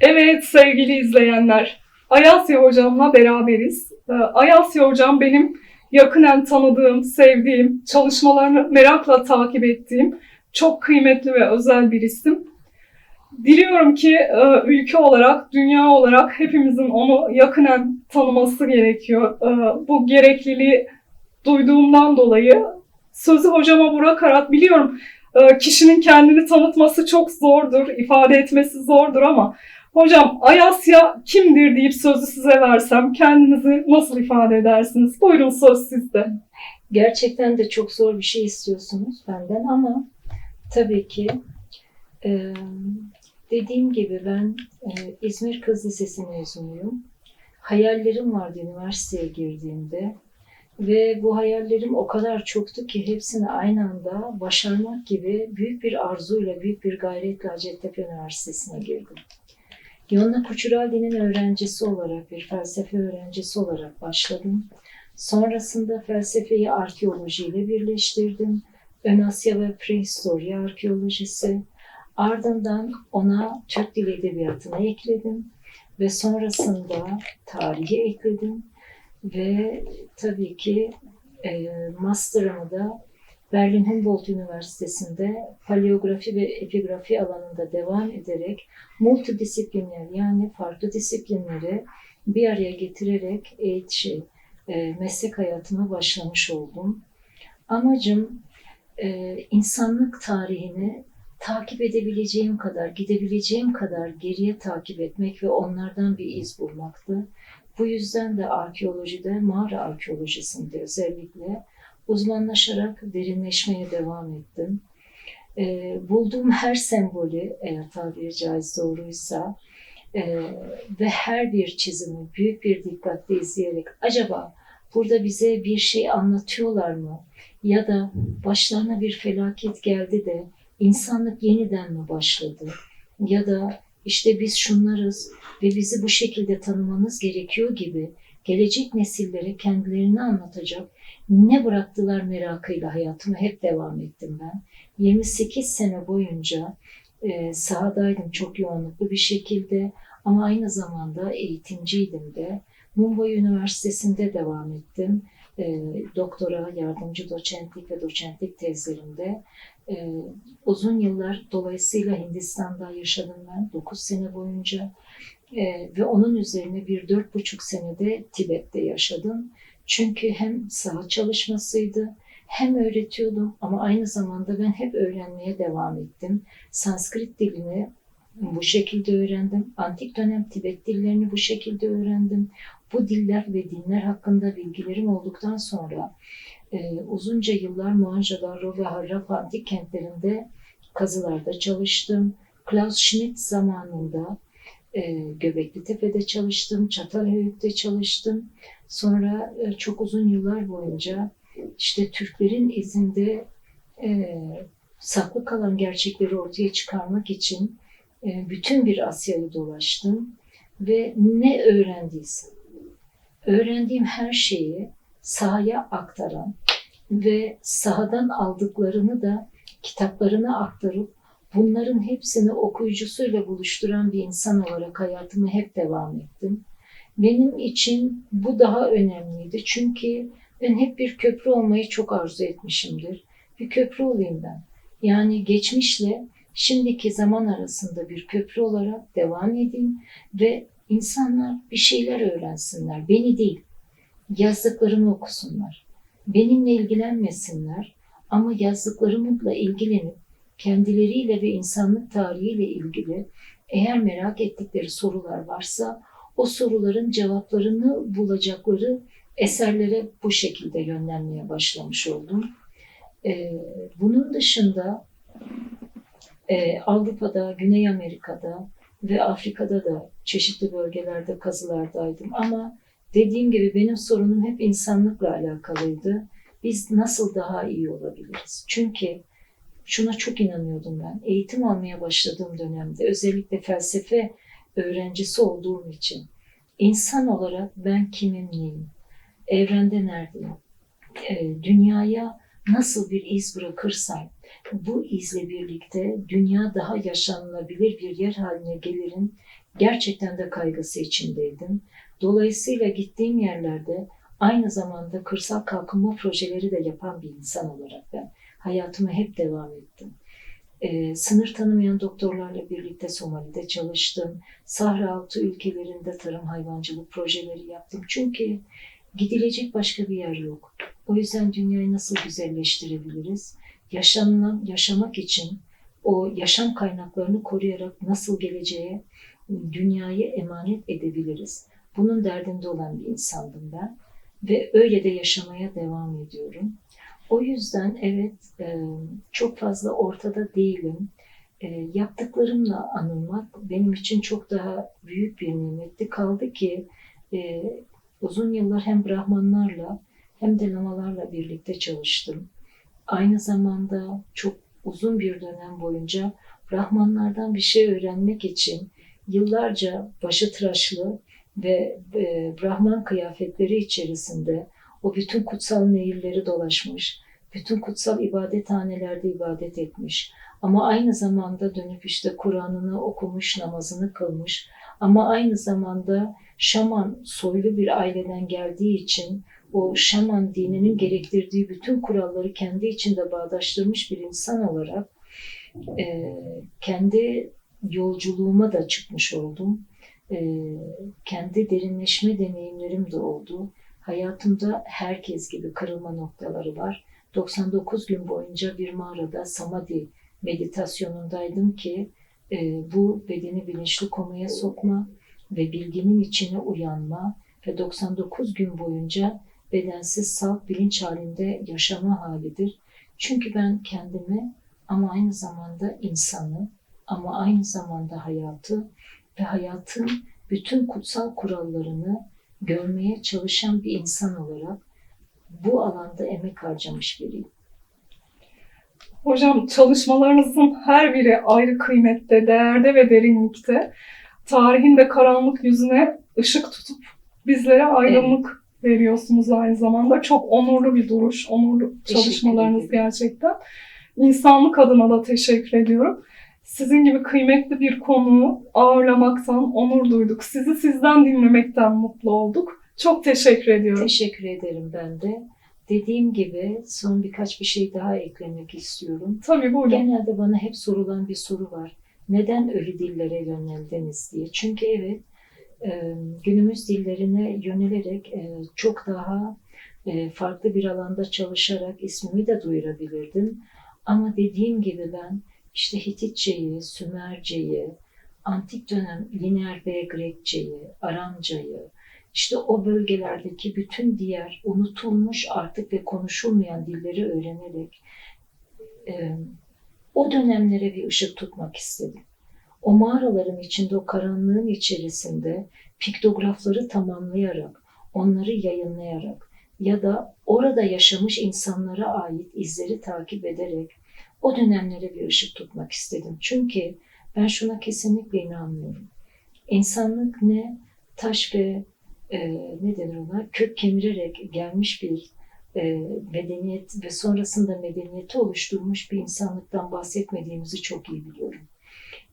Evet sevgili izleyenler, Ayasya hocamla beraberiz. Ee, Ayasya hocam benim yakinen tanıdığım, sevdiğim, çalışmalarını merakla takip ettiğim çok kıymetli ve özel bir isim. Diliyorum ki e, ülke olarak, dünya olarak hepimizin onu yakinen tanıması gerekiyor. E, Bu gerekliliği duyduğumdan dolayı sözü hocama bırakarak biliyorum e, kişinin kendini tanıtması çok zordur, ifade etmesi zordur ama Hocam Ayasya kimdir deyip sözü size versem kendinizi nasıl ifade edersiniz? Buyurun söz sizde. Gerçekten de çok zor bir şey istiyorsunuz benden ama tabii ki e, dediğim gibi ben e, İzmir Kız Lisesi mezunuyum. Hayallerim vardı üniversiteye girdiğimde ve bu hayallerim o kadar çoktu ki hepsini aynı anda başarmak gibi büyük bir arzuyla, büyük bir gayretle Hacettepe Üniversitesi'ne girdim. Yonna Kuçuraldi'nin öğrencisi olarak, bir felsefe öğrencisi olarak başladım. Sonrasında felsefeyi arkeolojiyle birleştirdim. Ön Asya ve Prehistorya arkeolojisi. Ardından ona Türk Dili Edebiyatı'na ekledim. Ve sonrasında tarihi ekledim. Ve tabii ki e, master'ımı da Berlin Humboldt Üniversitesi'nde paleografi ve epigrafi alanında devam ederek multidisipliner yani farklı disiplinleri bir araya getirerek eğit- şey, e, meslek hayatıma başlamış oldum. Amacım e, insanlık tarihini takip edebileceğim kadar, gidebileceğim kadar geriye takip etmek ve onlardan bir iz bulmaktı. Bu yüzden de arkeolojide, mağara arkeolojisinde özellikle uzmanlaşarak derinleşmeye devam ettim. E, bulduğum her sembolü, eğer tabiri caiz doğruysa, e, ve her bir çizimi büyük bir dikkatle izleyerek acaba burada bize bir şey anlatıyorlar mı? Ya da başlarına bir felaket geldi de insanlık yeniden mi başladı? Ya da işte biz şunlarız ve bizi bu şekilde tanımanız gerekiyor gibi gelecek nesillere kendilerini anlatacak ne bıraktılar merakıyla hayatıma hep devam ettim ben. 28 sene boyunca e, sahadaydım çok yoğunluklu bir şekilde ama aynı zamanda eğitimciydim de. Mumbai Üniversitesi'nde devam ettim. E, doktora, yardımcı doçentlik ve doçentlik tezlerimde. E, uzun yıllar dolayısıyla Hindistan'da yaşadım ben 9 sene boyunca. E, ve onun üzerine bir dört buçuk senede Tibet'te yaşadım. Çünkü hem saha çalışmasıydı, hem öğretiyordum ama aynı zamanda ben hep öğrenmeye devam ettim. Sanskrit dilini bu şekilde öğrendim. Antik dönem Tibet dillerini bu şekilde öğrendim. Bu diller ve dinler hakkında bilgilerim olduktan sonra e, uzunca yıllar Mohenjo-Daro ve Harappa antik kentlerinde kazılarda çalıştım. Klaus Schmidt zamanında e, Göbekli Tepe'de çalıştım, Çatalhöyük'te çalıştım. Sonra e, çok uzun yıllar boyunca işte Türklerin izinde e, saklı kalan gerçekleri ortaya çıkarmak için e, bütün bir Asya'yı dolaştım ve ne öğrendiysem, öğrendiğim her şeyi sahaya aktaran ve sahadan aldıklarını da kitaplarına aktarıp bunların hepsini okuyucusuyla buluşturan bir insan olarak hayatıma hep devam ettim. Benim için bu daha önemliydi. Çünkü ben hep bir köprü olmayı çok arzu etmişimdir. Bir köprü olayım ben. Yani geçmişle şimdiki zaman arasında bir köprü olarak devam edeyim ve insanlar bir şeyler öğrensinler. Beni değil, yazdıklarımı okusunlar. Benimle ilgilenmesinler ama yazdıklarımla ilgilenip kendileriyle ve insanlık tarihiyle ilgili eğer merak ettikleri sorular varsa o soruların cevaplarını bulacakları eserlere bu şekilde yönlenmeye başlamış oldum. Ee, bunun dışında e, Avrupa'da, Güney Amerika'da ve Afrika'da da çeşitli bölgelerde kazılardaydım. Ama dediğim gibi benim sorunum hep insanlıkla alakalıydı. Biz nasıl daha iyi olabiliriz? Çünkü şuna çok inanıyordum ben. Eğitim almaya başladığım dönemde özellikle felsefe öğrencisi olduğum için insan olarak ben kimim neyim? Evrende neredeyim? E, dünyaya nasıl bir iz bırakırsam bu izle birlikte dünya daha yaşanılabilir bir yer haline gelirin gerçekten de kaygısı içindeydim. Dolayısıyla gittiğim yerlerde aynı zamanda kırsal kalkınma projeleri de yapan bir insan olarak ben hayatıma hep devam ettim. Ee, sınır tanımayan doktorlarla birlikte Somali'de çalıştım. Sahra altı ülkelerinde tarım hayvancılık projeleri yaptım. Çünkü gidilecek başka bir yer yok. O yüzden dünyayı nasıl güzelleştirebiliriz? Yaşanılan, yaşamak için o yaşam kaynaklarını koruyarak nasıl geleceğe dünyayı emanet edebiliriz? Bunun derdinde olan bir insandım ben ve öyle de yaşamaya devam ediyorum. O yüzden evet e, çok fazla ortada değilim. E, yaptıklarımla anılmak benim için çok daha büyük bir nimetti. Kaldı ki e, uzun yıllar hem Brahmanlarla hem de Lamalarla birlikte çalıştım. Aynı zamanda çok uzun bir dönem boyunca Brahmanlardan bir şey öğrenmek için yıllarca başı tıraşlı ve Brahman kıyafetleri içerisinde o bütün kutsal nehirleri dolaşmış, bütün kutsal ibadethanelerde ibadet etmiş. Ama aynı zamanda dönüp işte Kur'an'ını okumuş, namazını kılmış. Ama aynı zamanda Şaman soylu bir aileden geldiği için o Şaman dininin gerektirdiği bütün kuralları kendi içinde bağdaştırmış bir insan olarak e, kendi yolculuğuma da çıkmış oldum. E, kendi derinleşme deneyimlerim de oldu. Hayatımda herkes gibi kırılma noktaları var. 99 gün boyunca bir mağarada samadhi meditasyonundaydım ki e, bu bedeni bilinçli komaya sokma ve bilginin içine uyanma ve 99 gün boyunca bedensiz salt bilinç halinde yaşama halidir. Çünkü ben kendimi ama aynı zamanda insanı ama aynı zamanda hayatı ve hayatın bütün kutsal kurallarını görmeye çalışan bir insan olarak bu alanda emek harcamış biriyim. Hocam çalışmalarınızın her biri ayrı kıymette, değerde ve derinlikte. Tarihin de karanlık yüzüne ışık tutup bizlere aydınlık veriyorsunuz aynı zamanda. Çok onurlu bir duruş, onurlu çalışmalarınız gerçekten. İnsanlık adına da teşekkür ediyorum. Sizin gibi kıymetli bir konuğu ağırlamaktan onur duyduk. Sizi sizden dinlemekten mutlu olduk. Çok teşekkür ediyorum. Teşekkür ederim ben de. Dediğim gibi son birkaç bir şey daha eklemek istiyorum. Tabii buyurun. Genelde bana hep sorulan bir soru var. Neden ölü dillere yöneldiniz diye. Çünkü evet e, günümüz dillerine yönelerek e, çok daha e, farklı bir alanda çalışarak ismimi de duyurabilirdim. Ama dediğim gibi ben işte Hititçeyi, Sümerceyi, antik dönem lineer ve Grekçeyi, Aramcayı, işte o bölgelerdeki bütün diğer unutulmuş artık ve konuşulmayan dilleri öğrenerek e, o dönemlere bir ışık tutmak istedim. O mağaraların içinde, o karanlığın içerisinde piktografları tamamlayarak, onları yayınlayarak ya da orada yaşamış insanlara ait izleri takip ederek o dönemlere bir ışık tutmak istedim. Çünkü ben şuna kesinlikle inanmıyorum. İnsanlık ne taş ve e, ne denir ona kök kemirerek gelmiş bir e, medeniyet ve sonrasında medeniyeti oluşturmuş bir insanlıktan bahsetmediğimizi çok iyi biliyorum.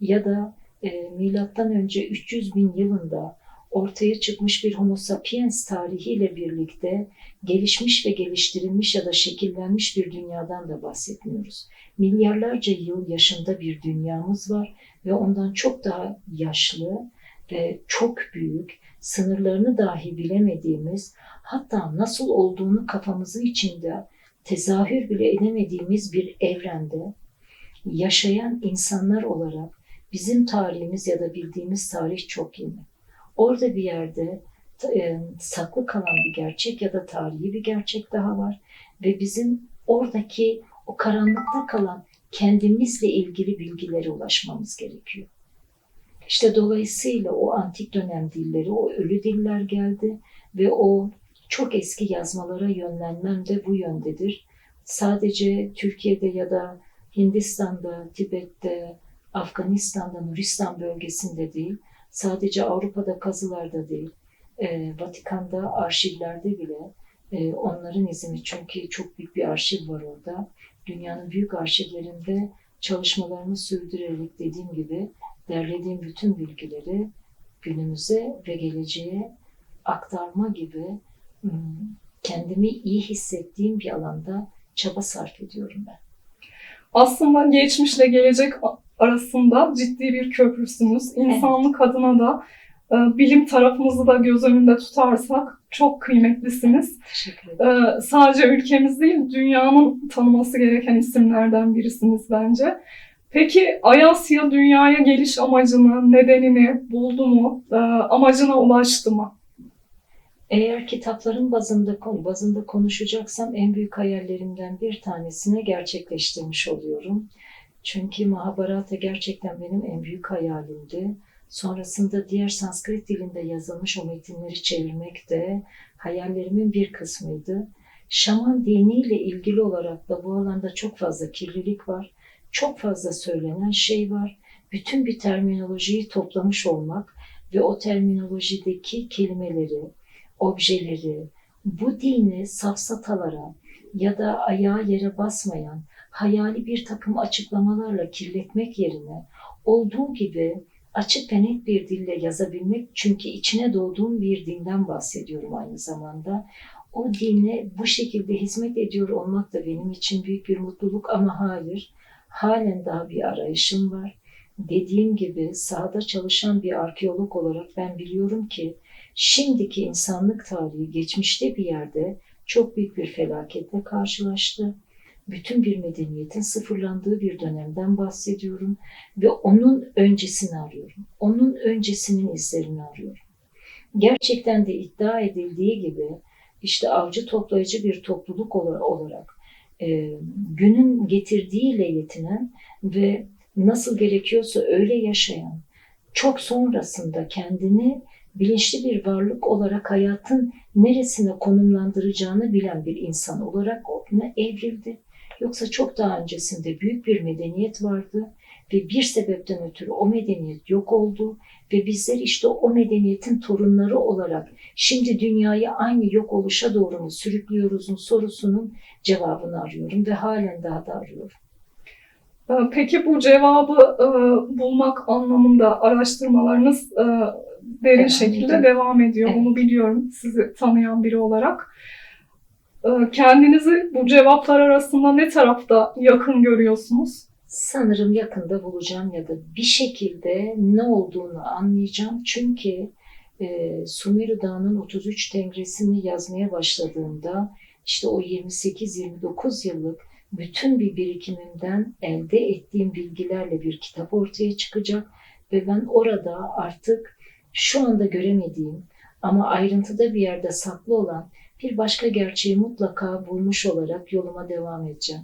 Ya da e, milattan önce 300 bin yılında ortaya çıkmış bir Homo sapiens tarihiyle birlikte gelişmiş ve geliştirilmiş ya da şekillenmiş bir dünyadan da bahsetmiyoruz. Milyarlarca yıl yaşında bir dünyamız var ve ondan çok daha yaşlı ve çok büyük, sınırlarını dahi bilemediğimiz, hatta nasıl olduğunu kafamızın içinde tezahür bile edemediğimiz bir evrende yaşayan insanlar olarak bizim tarihimiz ya da bildiğimiz tarih çok yeni. Orada bir yerde e, saklı kalan bir gerçek ya da tarihi bir gerçek daha var ve bizim oradaki o karanlıkta kalan kendimizle ilgili bilgilere ulaşmamız gerekiyor. İşte dolayısıyla o antik dönem dilleri, o ölü diller geldi ve o çok eski yazmalara yönlenmem de bu yöndedir. Sadece Türkiye'de ya da Hindistan'da, Tibet'te, Afganistan'da, Nuristan bölgesinde değil, sadece Avrupa'da kazılarda değil, e, Vatikan'da arşivlerde bile e, onların izini çünkü çok büyük bir arşiv var orada. dünyanın büyük arşivlerinde çalışmalarımı sürdürerek dediğim gibi derlediğim bütün bilgileri günümüze ve geleceğe aktarma gibi kendimi iyi hissettiğim bir alanda çaba sarf ediyorum ben. Aslında geçmişle gelecek arasında ciddi bir köprüsünüz. İnsanlık adına da e, bilim tarafımızı da göz önünde tutarsak çok kıymetlisiniz. Teşekkür ederim. E, sadece ülkemiz değil, dünyanın tanıması gereken isimlerden birisiniz bence. Peki Ayasya dünyaya geliş amacını, nedenini buldu mu? E, amacına ulaştı mı? Eğer kitapların bazında, bazında konuşacaksam en büyük hayallerimden bir tanesini gerçekleştirmiş oluyorum. Çünkü Mahabharata gerçekten benim en büyük hayalimdi. Sonrasında diğer Sanskrit dilinde yazılmış o metinleri çevirmek de hayallerimin bir kısmıydı. Şaman diniyle ilgili olarak da bu alanda çok fazla kirlilik var. Çok fazla söylenen şey var. Bütün bir terminolojiyi toplamış olmak ve o terminolojideki kelimeleri, objeleri, bu dini safsatalara ya da ayağı yere basmayan hayali bir takım açıklamalarla kirletmek yerine olduğu gibi açık ve net bir dille yazabilmek çünkü içine doğduğum bir dinden bahsediyorum aynı zamanda. O dine bu şekilde hizmet ediyor olmak da benim için büyük bir mutluluk ama hayır, halen daha bir arayışım var. Dediğim gibi sahada çalışan bir arkeolog olarak ben biliyorum ki şimdiki insanlık tarihi geçmişte bir yerde çok büyük bir felaketle karşılaştı. Bütün bir medeniyetin sıfırlandığı bir dönemden bahsediyorum ve onun öncesini arıyorum. Onun öncesinin izlerini arıyorum. Gerçekten de iddia edildiği gibi işte avcı toplayıcı bir topluluk olarak e, günün getirdiğiyle yetinen ve nasıl gerekiyorsa öyle yaşayan, çok sonrasında kendini bilinçli bir varlık olarak hayatın neresine konumlandıracağını bilen bir insan olarak ona evrildi. Yoksa çok daha öncesinde büyük bir medeniyet vardı ve bir sebepten ötürü o medeniyet yok oldu ve bizler işte o medeniyetin torunları olarak şimdi dünyayı aynı yok oluşa doğru mu sürüklüyoruzun sorusunun cevabını arıyorum ve halen daha da arıyorum. E, Peki bu cevabı e, bulmak anlamında araştırmalarınız e, derin Devam şekilde ediyor. devam ediyor. Evet. Bunu biliyorum sizi tanıyan biri olarak. E, Kendinizi bu cevaplar arasında ne tarafta yakın görüyorsunuz? Sanırım yakında bulacağım ya da bir şekilde ne olduğunu anlayacağım. Çünkü e, Sumeru Dağı'nın 33 tengresini yazmaya başladığımda işte o 28-29 yıllık bütün bir birikimimden elde ettiğim bilgilerle bir kitap ortaya çıkacak ve ben orada artık şu anda göremediğim ama ayrıntıda bir yerde saklı olan bir başka gerçeği mutlaka bulmuş olarak yoluma devam edeceğim.